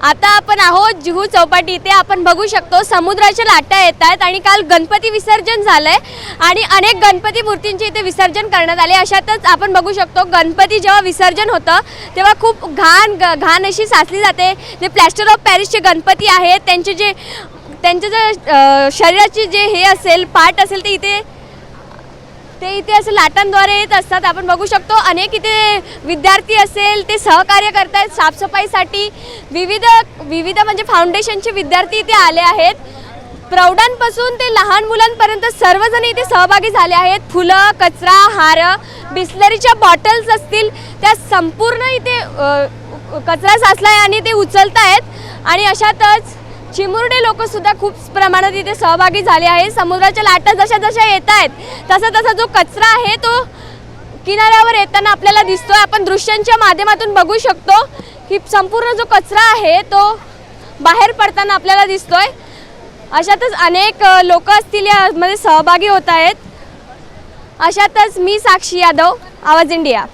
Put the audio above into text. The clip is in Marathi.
आता आपण आहोत जुहू चौपाटी. इथे आपण बघू शकतो समुद्राच्या लाटा येत आहेत आणि काल गणपती विसर्जन झालंय आणि अनेक गणपती मूर्तींचे इथे विसर्जन करण्यात आले. अशातच आपण बघू शकतो गणपती जेव्हा विसर्जन होतं तेव्हा खूप घाण ग- घाण अशी साचली जाते. जे प्लॅस्टर ऑफ पॅरिसचे गणपती आहेत त्यांचे जे त्यांचे जे शरीराची जे हे असेल पार्ट असेल ते इथे ते इथे असं लाटांद्वारे येत असतात. आपण बघू शकतो अनेक इथे विद्यार्थी असेल ते सहकार्य करत आहेत साफसफाईसाठी. विविध विविध म्हणजे फाउंडेशनचे विद्यार्थी इथे आले आहेत. प्रौढांपासून ते लहान मुलांपर्यंत सर्वजण इथे सहभागी झाले आहेत. फुलं कचरा हार बिस्लरीच्या बॉटल्स असतील. त्या संपूर्ण इथे कचरा साचला आहे आणि ते उचलत आहेत आणि अशातच चिमुरडे लोक सुद्धा खूप प्रमाणात इथे सहभागी झाले आहे समुद्राच्या लाटा जशा जशा येत आहेत तसा तसा जो कचरा आहे तो किनाऱ्यावर येताना आपल्याला दिसतोय. आपण दृश्यांच्या माध्यमातून बघू शकतो की संपूर्ण जो कचरा आहे तो बाहेर पडताना आपल्याला दिसतोय. अशातच अनेक लोक असतील यामध्ये सहभागी होत आहेत. अशातच मी साक्षी यादव आवाज इंडिया.